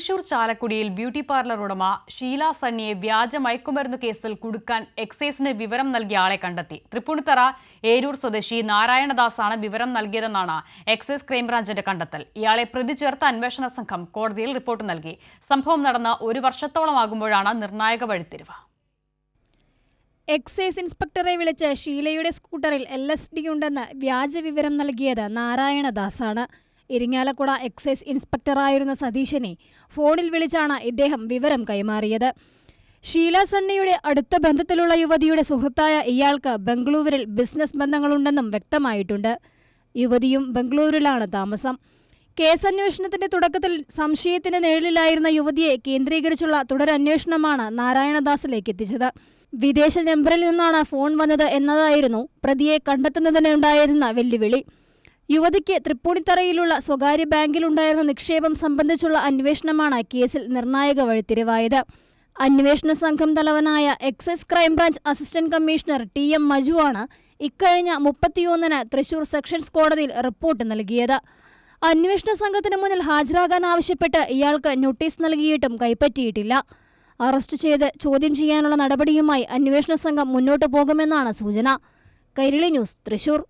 തൃശൂർ ചാലക്കുടിയിൽ beauty parlour ഉടമ ഷീല സണ്ണിയെ വ്യാജ മയക്കുമരുന്ന് കേസിൽ കുടുക്കാൻ എക്സൈസിന് വിവരം നൽകിയ ആളെ കണ്ടെത്തി. തൃപ്പൂണിത്തറ ഏരൂർ സ്വദേശി നാരായണദാസാണ് വിവരം നൽകിയതെന്നാണ് എക്സൈസ് ക്രൈംബ്രാഞ്ചിന്റെ കണ്ടെത്തൽ. ഇയാളെ പ്രതി ചേർത്ത അന്വേഷണ സംഘം കോടതിയിൽ റിപ്പോർട്ട് നൽകി. സംഭവം നടന്ന ഒരു വർഷത്തോളമാകുമ്പോഴാണ് നിർണായക വഴിത്തിരിവ്. എക്സൈസ് ഇൻസ്പെക്ടറെ വിളിച്ച് ഷീലയുടെ സ്കൂട്ടറിൽ എൽ എസ് ഡി ഉണ്ടെന്ന് വ്യാജ വിവരം നൽകിയത് നാരായണദാസാണ്. ഇരിങ്ങാലക്കുട എക്സൈസ് ഇൻസ്പെക്ടറായിരുന്ന സതീശനെ ഫോണിൽ വിളിച്ചാണ് ഇദ്ദേഹം വിവരം കൈമാറിയത്. ഷീല സണ്ണിയുടെ അടുത്ത ബന്ധത്തിലുള്ള യുവതിയുടെ സുഹൃത്തായ ഇയാൾക്ക് ബംഗളൂരുവിൽ ബിസിനസ് ബന്ധങ്ങളുണ്ടെന്നും വ്യക്തമായിട്ടുണ്ട്. യുവതിയും ബംഗളൂരുവിലാണ് താമസം. കേസന്വേഷണത്തിന്റെ തുടക്കത്തിൽ സംശയത്തിന് നിഴലിലായിരുന്ന യുവതിയെ കേന്ദ്രീകരിച്ചുള്ള തുടരന്വേഷണമാണ് നാരായണദാസിലേക്ക് എത്തിച്ചത്. വിദേശ നമ്പറിൽ നിന്നാണ് ഫോൺ വന്നത് എന്നതായിരുന്നു പ്രതിയെ കണ്ടെത്തുന്നതിനുണ്ടായിരുന്ന വെല്ലുവിളി. യുവതിക്ക് തൃപ്പൂണിത്തറയിലുള്ള സ്വകാര്യ ബാങ്കിലുണ്ടായിരുന്ന നിക്ഷേപം സംബന്ധിച്ചുള്ള അന്വേഷണമാണ് കേസിൽ നിർണായക വഴിത്തിരിവായത്. അന്വേഷണ സംഘം തലവനായ excise crime branch assistant commissioner T M മജുവാണ് ഇക്കഴിഞ്ഞ മുപ്പത്തിയൊന്നിന് തൃശൂർ സെക്ഷൻസ് കോടതിയിൽ റിപ്പോർട്ട് നൽകിയത്. അന്വേഷണ സംഘത്തിന് മുന്നിൽ ഹാജരാകാൻ ആവശ്യപ്പെട്ട് ഇയാൾക്ക് നോട്ടീസ് നൽകിയിട്ടും കൈപ്പറ്റിയിട്ടില്ല. അറസ്റ്റ് ചെയ്ത് ചോദ്യം ചെയ്യാനുള്ള നടപടിയുമായി അന്വേഷണ സംഘം മുന്നോട്ടു പോകുമെന്നാണ് സൂചന. കൈരളി ന്യൂസ് തൃശൂർ.